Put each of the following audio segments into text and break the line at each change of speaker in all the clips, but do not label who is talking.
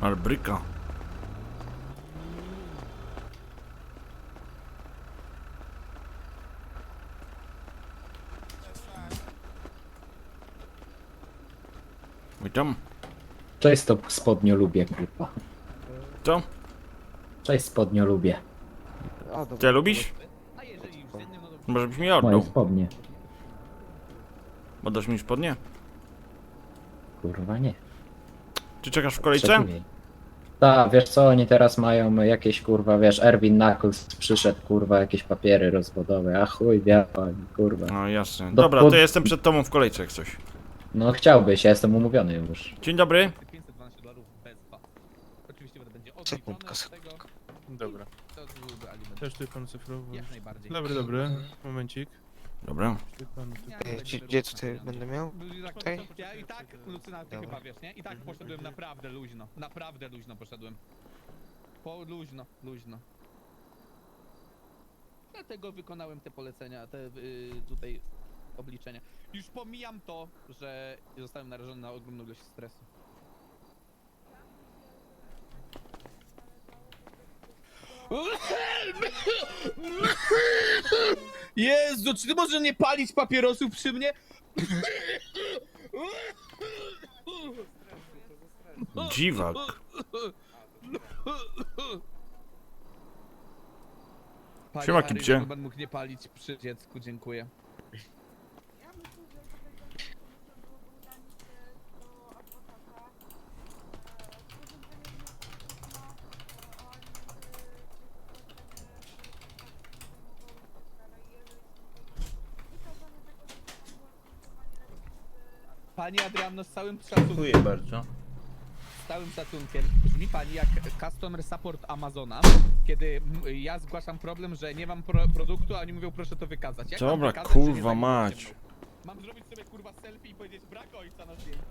Ale bryka. Witam.
Cześć to spodnio lubię, kurwa.
Co?
Cześć spodnio lubię.
Ty lubisz? Może byś mi oddał.
Moje spodnie.
Oddasz mi spodnie?
Kurwa nie.
Czy czekasz w kolejce?
Ta, wiesz co, oni teraz mają jakieś kurwa, wiesz, Erwin Knuckles przyszedł, kurwa, jakieś papiery rozwodowe, a chuj, biała, kurwa.
No jasne.
Do-
Dobra,
pod-
to ja jestem przed tobą w kolejce jak coś.
No chciałbyś, ja jestem umówiony już.
Dzień dobry.
512 dolarów bez VAT. Oczywiście będzie odliczone
Sekundka,
tego.
Dobra.
To byłby aliment.
Też tutaj pan cyfrowy.
Jak najbardziej.
Dobry, dobry. Momencik.
Dobra.
Gdzie, gdzie tutaj będę miał? Tutaj?
Ja i tak, Lucyna, ty
Dobra.
chyba wiesz, nie? I tak poszedłem naprawdę luźno. Naprawdę luźno poszedłem. Po luźno, luźno. Dlatego wykonałem te polecenia, te y, tutaj obliczenia. Już pomijam to, że zostałem narażony na ogromną ilość stresu. Jezu, czy ty możesz nie palić papierosów przy mnie?
Dziwak.
Panie
Siema,
Harry,
kipcie.
Pan mógł nie palić przy dziecku, dziękuję. Pani Adrianno, z całym szacunkiem,
bardzo.
z całym szacunkiem, brzmi pani jak customer support Amazona, kiedy ja zgłaszam problem, że nie mam pro produktu, a oni mówią proszę to wykazać. Jak mam
Dobra,
wykazać, że nie
kurwa
zajmuję
mać.
się mną? Mam zrobić sobie kurwa selfie i powiedzieć brak ojca na zdjęciu?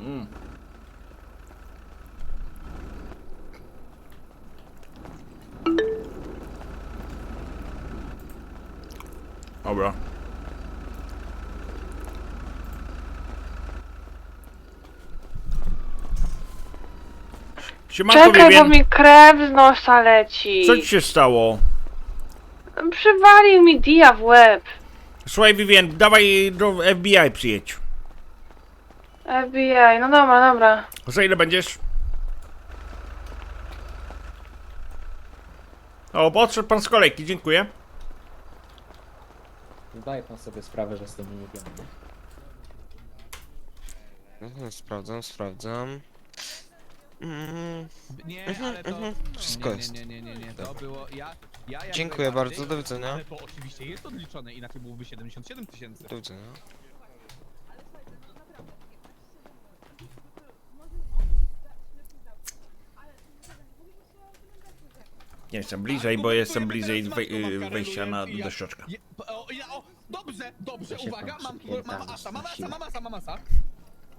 Mm. Dobra. Siemanko,
Czekaj, bo mi krew z nosa leci.
Co ci się stało?
Przywalił mi dia w łeb.
Słuchaj, Vivian, dawaj do FBI przyjedź.
FBI, no dobra, dobra.
Za ile będziesz? O, podszedł pan z kolejki, dziękuję.
Zdaje pan sobie sprawę, że jestem umówiony.
Mhm, Sprawdzam, sprawdzam. Mm,
Nie,
Mhm,
ale to...
mhm, wszystko
nie,
jest.
Nie, nie, nie, nie, nie, to było... Ja, ja jak
Dziękuję
najbardziej,
bardzo, do widzenia.
Ale to oczywiście jest odliczone, inaczej byłoby 77 tysięcy.
do widzenia.
Nie jestem bliżej, bo jestem bliżej wej- y, wejścia na, do środka.
Je, o, ja, o, dobrze, dobrze,
Ja się
uwaga, mam, mam asa, mam asa,
siłą.
mam asa, mam asa.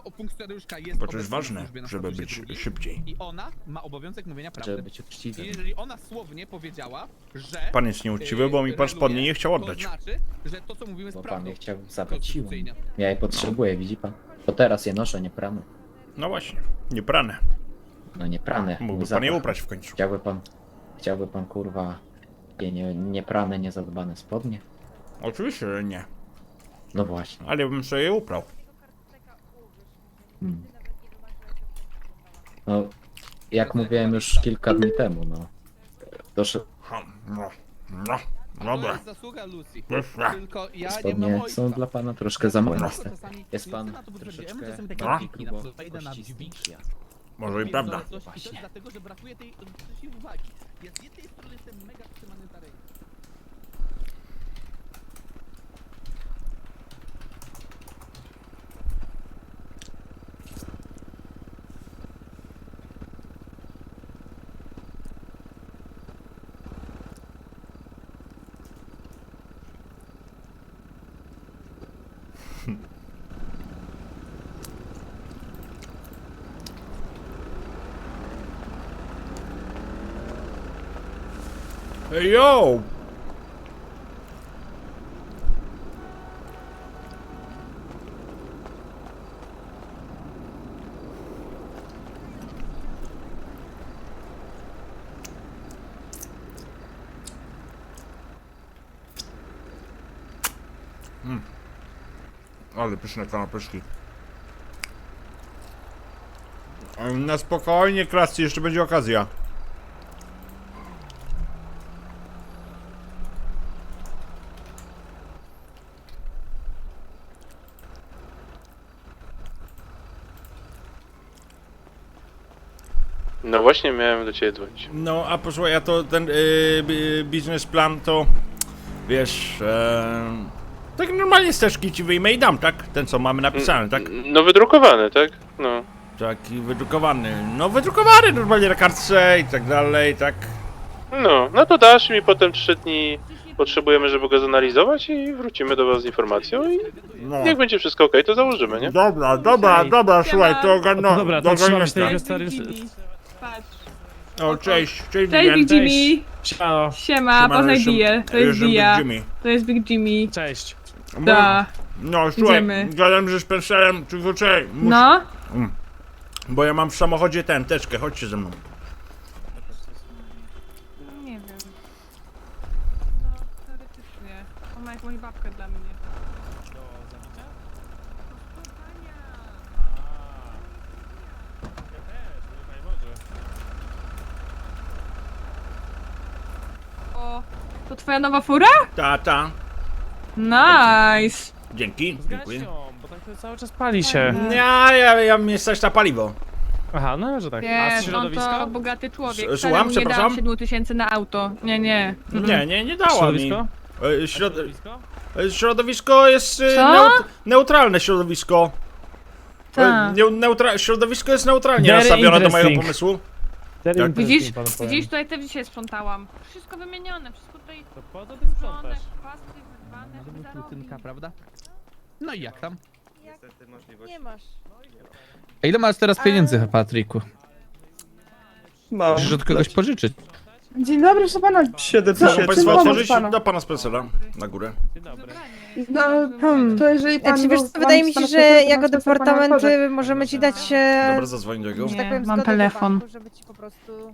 O, funkcjonariuszka jest
Bo to jest
obecna w
ważne,
służbie na
żeby
statusie
być
drugim
szybciej.
I ona ma obowiązek mówienia
Żeby
prawdy.
być
I
uczciwym.
jeżeli ona słownie powiedziała, że...
Pan jest nieuczciwy, bo mi pan spodnie nie chciał oddać.
To znaczy, że to co mówimy jest
Bo pan
prawdą.
je chciał zabrać siłą.
Konstytucyjnie.
Ja je potrzebuję, widzi pan? To teraz je noszę, nie prane.
No właśnie, nie prane.
No nie prane.
Mógłby pan je
zapach.
uprać w końcu.
Chciałby pan, chciałby pan kurwa, je nie, nie prane, nie zadbane spodnie?
Oczywiście, że nie.
No właśnie.
Ale ja bym sobie je uprał.
Hmm. No, jak mówiłem już kilka dni temu, no. Dosz,
Ha, No, no,
To
dobra.
jest zasługa Lucy.
Dobra.
Tylko ja nie mam
spodnie
ojca.
są dla pana troszkę za małe.
czasami-
Jest pan
Justyna to potwierdziła, ja mam
troszeczkę
czasami takie
No.
piki, na
grubo
przykład wejdę na
kościsty
dźwig,
niż ja.
Może i prawda.
Coś, I to
Właśnie.
jest dlatego, że brakuje tej, tej uwagi. Ja z jednej strony jestem mega trzymany za rękę.
Yo! Mm. Ale pyszne kanapeczki. Na spokojnie, klasy, jeszcze będzie okazja.
Właśnie miałem do ciebie dzwonić.
No, a posłuchaj, ja to ten yy, bi- biznesplan to, wiesz, e, tak normalnie steczki ci wyjmę i dam, tak? Ten, co mamy napisane, tak?
No wydrukowany, tak? No.
Taki wydrukowany, no wydrukowany normalnie na kartce i tak dalej, tak?
No, no to dasz mi potem trzy dni potrzebujemy, żeby go zanalizować i wrócimy do was z informacją i
No.
jak będzie wszystko ok, to założymy, nie?
Dobra, dobra, dobra, słuchaj, to ogarnę,
No dobra, to trzymamy się tego
Patrz.
O, cześć, cześć,
Cześć. Big Jimmy.
Siemano.
Siema,
Siemano,
poznaj
jestem-
Dię. To jest
jestem Big
Dia.
Jimmy.
To jest Big Jimmy.
Cześć.
Da.
No, słuchaj,
Idziemy.
gadam, że z penselem, tylko czekaj,
No.
bo ja mam w samochodzie ten, teczkę, chodźcie ze mną.
Nie wiem. No, teoretycznie. On ma jakąś babkę dla mnie. To twoja nowa fura?
Ta, ta,
Nice.
dzięki, dziękuję.
gaścią, bo tak to cały czas pali się.
Ja, ja, ja mnie stać na paliwo.
Aha, no że tak. A
Wiesz, on
środowisko?
to bogaty człowiek.
S-
Wcale
słucham,
mu nie
przepraszam?
dałam 7 tysięcy na auto. Nie, nie. Mhm.
Nie, nie, nie dała mi.
Środowisko?
E, Środ...
Środowisko?
e, Środowisko jest e,
Co?
neut... neutralne środowisko. E,
Tak.
neu- Neutra... Środowisko jest neutralnie
Very
nastawione do mojego
interesting.
pomysłu. Tak.
Widzisz, widzisz, tutaj też dzisiaj sprzątałam. Wszystko wymienione, wszystko tutaj
To po to ty sprzątasz.
żeby zarobić.
Kutynka, prawda? No i jak tam?
Nie masz.
A ile masz teraz pieniędzy, Patryku?
Mam.
Musisz od kogoś pożyczyć.
Dzień dobry, proszę pana.
7
Proszę
Czym
Państwa,
pomóc
otworzyć
panu?
do Pana Spencera na górę.
Dzień dobry.
No, hmm. to jeżeli pan...
Znaczy, wiesz
był-
co, wydaje mi się, że jako
pana
departament
otworzyć.
y, możemy ci dać, e,
Dobra, zadzwoń do niego.
że tak powiem,
mam
zgodę do
telefon.
banku, żeby ci po prostu...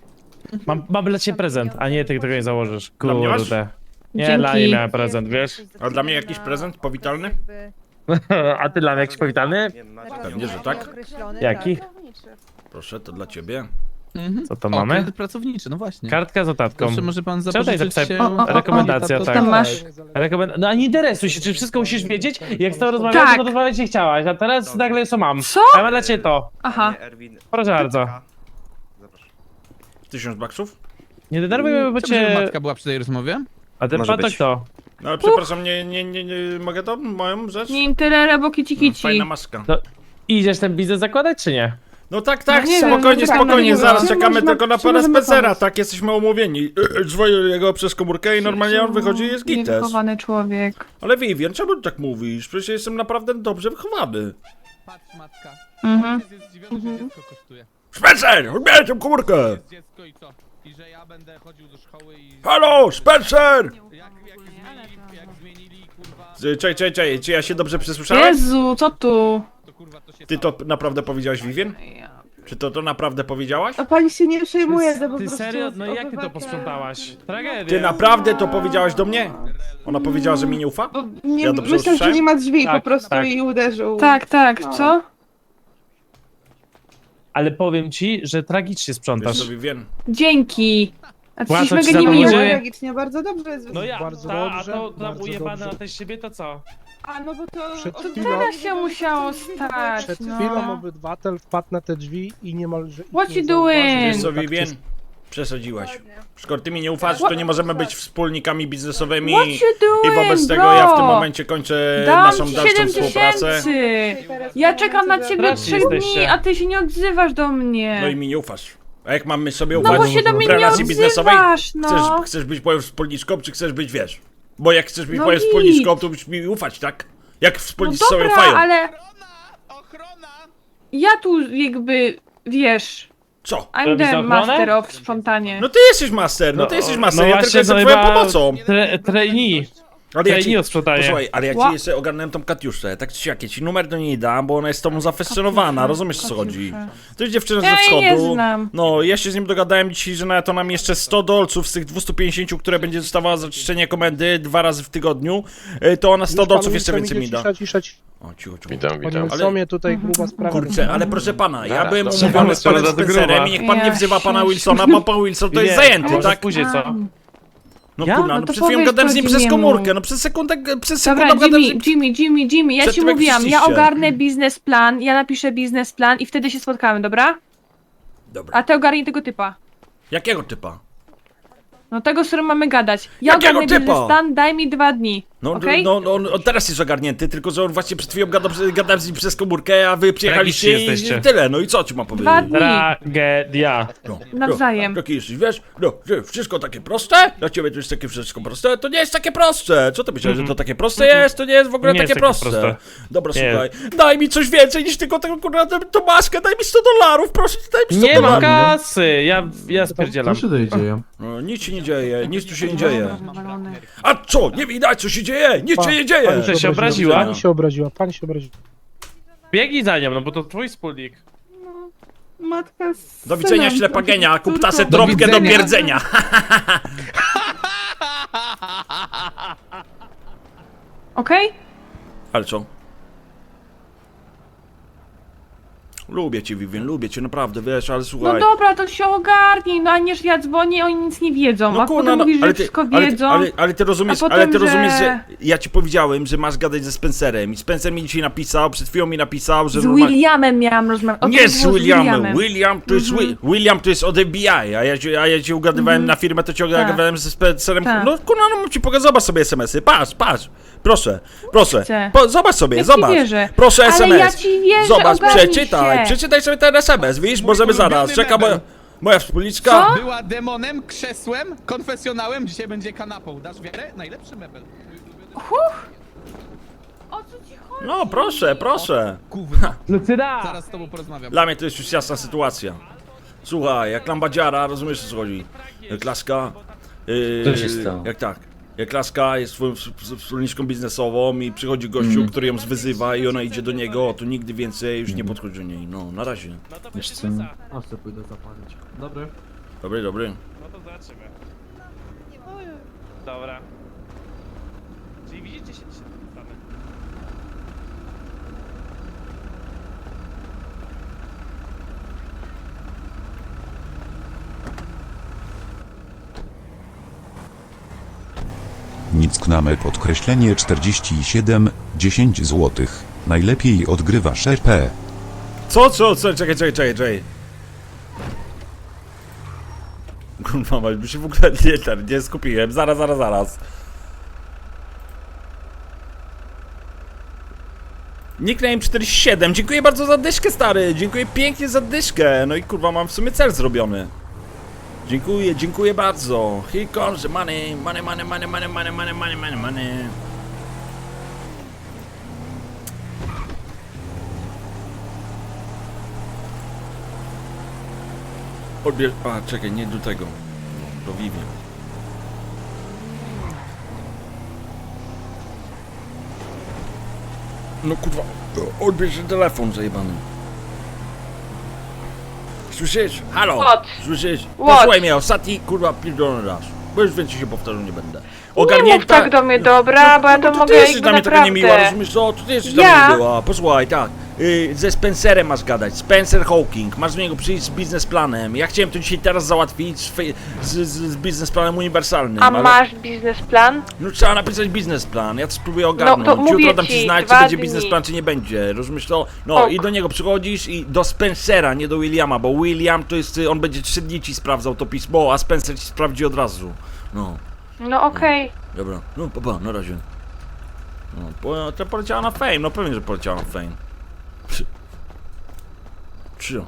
Mam, mam dla ciebie prezent, a nie ty tego nie założysz.
Dla mnie masz?
Kurde. Nie, dla niej miałem prezent, wiesz?
A dla mnie jakiś prezent powitalny?
A ty dla mnie jakiś powitalny?
Pewnie, że tak.
Jaki?
Proszę, to dla Ciebie.
Mhm.
Co to
O,
mamy?
kredyt pracowniczy, no właśnie.
Kartka z notatką.
Proszę, może pan
Czemu tutaj
zapożyczyć
zapisałem?
się...
O, o, o,
Rekomendacja, tak.
Tam masz.
Rekomen... No a nie interesuj się, czy wszystko musisz wiedzieć? Jak z tobą rozmawiałem,
Tak.
to rozmawiać nie chciałaś, a teraz nagle co mam.
Co?
A mam dla ciebie to.
Aha.
Proszę bardzo.
Tysiąc baksów?
Nie denerwuj mnie, bo
Chciałbym, żeby
cię...
matka była przy tej rozmowie?
A ten
Może
pan to
być.
kto?
No ale przepraszam, nie, nie, nie, nie, mogę to? Moją rzecz?
Nie interere, bo kici kici.
Fajna maska.
Idziesz ten biznes zakładać, czy nie?
No tak, tak,
No nie wiem,
spokojnie,
no tak,
spokojnie,
no nie
zaraz
wiem.
czekamy tylko na pana
możemy pomóc?
tak, jesteśmy umówieni. Y, y, Dzwonię jego przez komórkę i normalnie on wychodzi i jest gites.
Niewychowany człowiek.
Ale Vivian, czemu ty tak mówisz? Przecież jestem naprawdę dobrze wychowany.
Patrz, matka.
Mhm.
Jest zdziwiony, że dziecko kosztuje.
Spencer, odbieraj tę komórkę!
Jest dziecko i co? I że ja będę chodził do szkoły i...
Halo, Spencer!
Jak, jak, zmienili, jak zmienili, kurwa,
Y, Czekaj, czekaj, czekaj, czy ja się dobrze przesłyszałem?
Jezu, co tu?
to kurwa to się
Ty to naprawdę powiedziałaś, Vivien? Czy to to naprawdę powiedziałaś?
A pani się nie przejmuje, że po
Ty
prostu...
serio? No i jak ty to
obywatel-
posprzątałaś? Tragedia.
Ty naprawdę to powiedziałaś do mnie? Ona powiedziała, że mi nie ufa?
Bo Nie,
Ja dobrze
myślę, że
usłyszałem?
nie ma drzwi,
Tak,
po prostu
tak.
i uderzył.
Tak, tak,
No.
co?
Ale powiem ci, że tragicznie
Wiesz
sprzątasz.
co, Vivien?
Dzięki. A ty
Płacą
jesteś
ci
mega
za to
niemiły.
ludzie?
Tragicznie, bardzo dobrze jest.
No ja,
Bardzo
ta, a
dobrze,
to tam
bardzo
ujebane
dobrze.
na tej siebie to co?
A no bo to...
Przed
to
chwilą-
Teraz się musiało stać,
Przed
no.
chwilą obywatel wpadł na te drzwi i niemalże... ich
What
nie
you
zauważył.
doing?
Wiesz co,
Tak
Vivien? Przesadziłaś. Skoro ty mi nie ufasz, to nie możemy być wspólnikami biznesowymi
What you doing,
i wobec tego
bro?
ja w tym momencie kończę
Dam
naszą
ci
dalszą
7
współpracę.
tysięcy! Ja czekam na ciebie
Straszni
3 dni,
jesteście.
a ty się nie odzywasz do mnie.
No i mi nie ufasz. A jak mamy sobie
No
ufać
bo się do mnie
w
nie
relacji biznesowej?
odzywasz, no.
Chcesz, chcesz być moją wspólniczką, czy chcesz być, wiesz? Bo jak chcesz być
No
moją wspólniczką, to musisz mi ufać, tak? Jak
No
wspólnicy sobie
dobra,
ufają.
ale
Ochrona!
ja tu jakby, wiesz,
Co?
I'm
Robisz
the
ochronę?
master of sprzątanie.
No ty jesteś master, no ty
No,
jesteś master,
no
ja
właśnie,
tylko jestem
no
twoją
chyba-
pomocą.
Tre, trainee.
Ale ja ci,
sprzedaję.
posłuchaj, ale ja ci jeszcze ogarnąłem tą Katiuszę, tak czy siak, ja ci numer do niej dam, bo ona jest z tobą zafascynowana, rozumiesz o co chodzi? To jest dziewczyna
Ja
ze
jej nie
wschodu.
znam.
No, ja się z nim dogadałem dzisiaj, że nawet ona mi jeszcze 100 dolców z tych 250, które będzie dostawała za czyszczenie komendy dwa razy w tygodniu, y, to ona 100
Już
dolców jeszcze więcej mi da.
Cisza, cisza, cisza.
O, cicho, cicho.
Witam, witam.
Wilsonie, tutaj gruba sprawa.
Kurczę, ale proszę pana, ja byłem umówiony z panem Spencerem i niech pan nie wzywa pana Wilsona, bo pan Wilson to jest zajęty, tak?
później co?
No
Ja?
kurna,
No
no
to
przed chwilą gadałem z nim przez komórkę, no przez sekundę, przez sekundę
Dobra,
gadałem z
Jimmy. Jimmy, Jimmy, Jimmy, ja
Przed
ci
tym, jak
mówiłam, ja
przyszliście.
ogarnę biznesplan, ja napiszę biznesplan i wtedy się spotkamy, dobra?
Dobra.
A ty ogarnij tego typa.
Jakiego typa?
No tego, z którym mamy gadać. Ja
Jakiego
ogarnę
typa?
biznesplan, daj mi dwa dni,
No,
okej?
no, no, on, on teraz jest ogarnięty, tylko że on właśnie przed chwilą gadał, gadałem z nim przez komórkę, a wy przyjechaliście i,
jesteście.
tyle, no i co ci mam powiedzieć?
Dwa dni.
Tragedia.
No,
Nawzajem.
No, jaki jesteś, wiesz? No, że wszystko takie proste? Dla ciebie to jest takie wszystko proste? To nie jest takie proste! Co ty myślałeś, że to takie proste jest? To nie jest w ogóle
Nie
takie
jest takie
proste.
proste.
Dobra,
Nie.
słuchaj, daj mi coś więcej niż tylko tego kurwa, tę- tą maskę, daj mi 100 dolarów, proszę, daj mi 100
Nie mam
dolarów.
kasy, ja, ja spierdzielam.
No, nic się nie dzieje, nic tu się nie dzieje. A co? Nie widać co się dzieje? Nic się nie dzieje!
Pani się obraziła?
Pani się obraziła, pani się obraziła.
Biegnij za nią, no bo to twój wspólnik.
Matka z
Do widzenia
synem,
ślepagenia,
córką.
kuptase trąbkę do
widzenia.
pierdzenia.
Okej?
Ale co? Lubię cię, Vivien, lubię cię, naprawdę, wiesz, ale
No
słuchaj.
dobra, to się ogarnij, no a nie, że ja dzwonię, oni nic nie wiedzą, a potem mówisz, że
ale ty,
wszystko
ale,
wiedzą.
ty, ale, ale ty rozumiesz,
potem,
ale ty rozumiesz,
że-
że ja ci powiedziałem, że masz gadać ze Spencerem i Spencer mi dzisiaj napisał, przed chwilą mi napisał, że
Z
normal-
Williamem miałam rozmawiać.
Nie z Williamem. William to jest
Mhm.
Wi- William to jest od FBI, a ja, ci- a ja ci ugadywałem na firmę, to ci ugadywałem ze Spencerem.
Tak.
No kurwa, no ci pokazać, zobacz sobie SMS-y. Patrz, patrz. Proszę, proszę.
Chcę.
Po, zobacz sobie,
Ja ci
zobacz.
wierzę.
Proszę
Ale
SMS.
ja ci wierzę,
Zobacz,
ogarnij
przeczytaj,
się.
przeczytaj sobie ten SMS, widzisz, możemy zaraz. Czeka moja,
mebel.
moja wspólniczka.
Co?
Była demonem, krzesłem, konfesjonałem, dzisiaj będzie kanapą. Dasz wiarę? Najlepszy mebel.
O co ci chodzi?
No proszę, proszę.
Gówno.
Lucyda!
Zaraz z tobą porozmawiam.
Dla mnie to jest już jasna sytuacja. Słuchaj, jak lambadziara, rozumiesz o co chodzi? Jak laska. Yy,
Co się stało?
Jak tak. Jak laska jest swoją wspólniczką biznesową i przychodzi gościu,
Mhm.
który ją zwyzywa i ona idzie do niego, to nigdy więcej już nie podchodzi do niej. No, na razie.
No to
Wiesz
będzie
co?
łysa.
Dobry, dobry.
No to zobaczymy. Dobra. Czyli widzicie się dzisiaj
Nicknamy podkreślenie 47, 10 zł. Najlepiej odgrywa RP.
Co, co, co? Czekaj, czekaj, czekaj, czekaj. Kurwa, ale mi się w ogóle nie, ten, nie skupiłem. Zaraz, zaraz, zaraz. Nickname 47, dziękuję bardzo za dyszkę, stary. Dziękuję pięknie za dyszkę. No i kurwa, mam w sumie cel zrobiony. Dziękuję, dziękuję bardzo. Here comes the money, money, money, money, money, money, money, money, money, money. Odbierz... A, czekaj, nie do tego. Do Vivien. No kurwa, odbierz telefon zajebany. Słyszysz? Halo?
What?
Słyszysz?
What?
Posłuchaj mnie, ostatni kurwa pierdolony raz. Bo już więcej się powtarzał nie będę.
Nie mów tak do mnie, dobra, bo ja
no
to
to
mogę
ty jesteś
jakby
dla mnie taka niemiła, rozumiesz co? To ty jesteś dla
Ja?
mnie niemiła. Posłuchaj, tak. Y, ze Spencerem masz gadać. Spencer Hawking. Masz do niego przyjść z biznesplanem. Ja chciałem to dzisiaj teraz załatwić z, z, z, biznesplanem uniwersalnym.
A
ale-
masz biznesplan?
No trzeba napisać biznesplan. Ja to spróbuję ogarnąć.
No to mówię
Jutro dam ci
ci,
znać, czy będzie biznesplan, czy nie będzie. Rozumiesz to? No
Ok.
i do niego przychodzisz i do Spencera, nie do Williama, bo William to jest, y, on będzie trzy dni ci sprawdzał to pismo, a Spencer ci sprawdzi od razu. No.
No okej.
Dobra, no papa, na razie. No, po, to poleciała na fame, no pewnie, że poleciała na fame. Przy.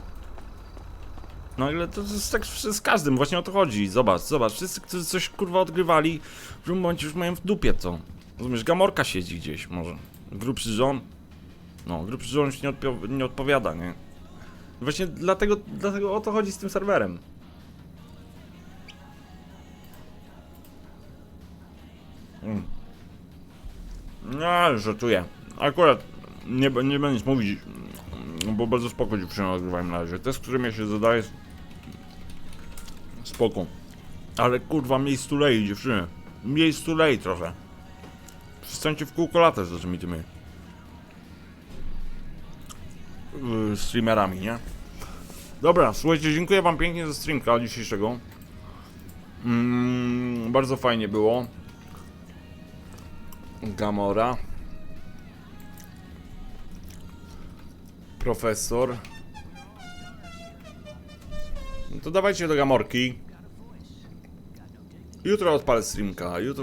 No ale to jest tak z każdym, właśnie o to chodzi. Zobacz, zobacz, wszyscy, którzy coś kurwa odgrywali, w tym momencie już mają w dupie to. Rozumiesz, Gamorka siedzi gdzieś może. Grubszy żon. No, grubszy żon już nie, nie odpowiada, nie? Właśnie dlatego, dlatego o to chodzi z tym serwerem. Mm. No, żartuję. Akurat nie, nie będę nic mówić, bo bardzo spoko dziewczyny odgrywają na razie. Te, z którymi ja się zadaję, spoko. Ale kurwa, mniej stulei dziewczyny. Mniej stulei trochę. Przestańcie w kółko latać z tymi tymi yy, streamerami, nie? Dobra, słuchajcie, dziękuję wam pięknie za streamka dzisiejszego. Mm, bardzo fajnie było. Gamora. Profesor. No to dawajcie do Gamorki. Jutro odpalę streamka. Jutro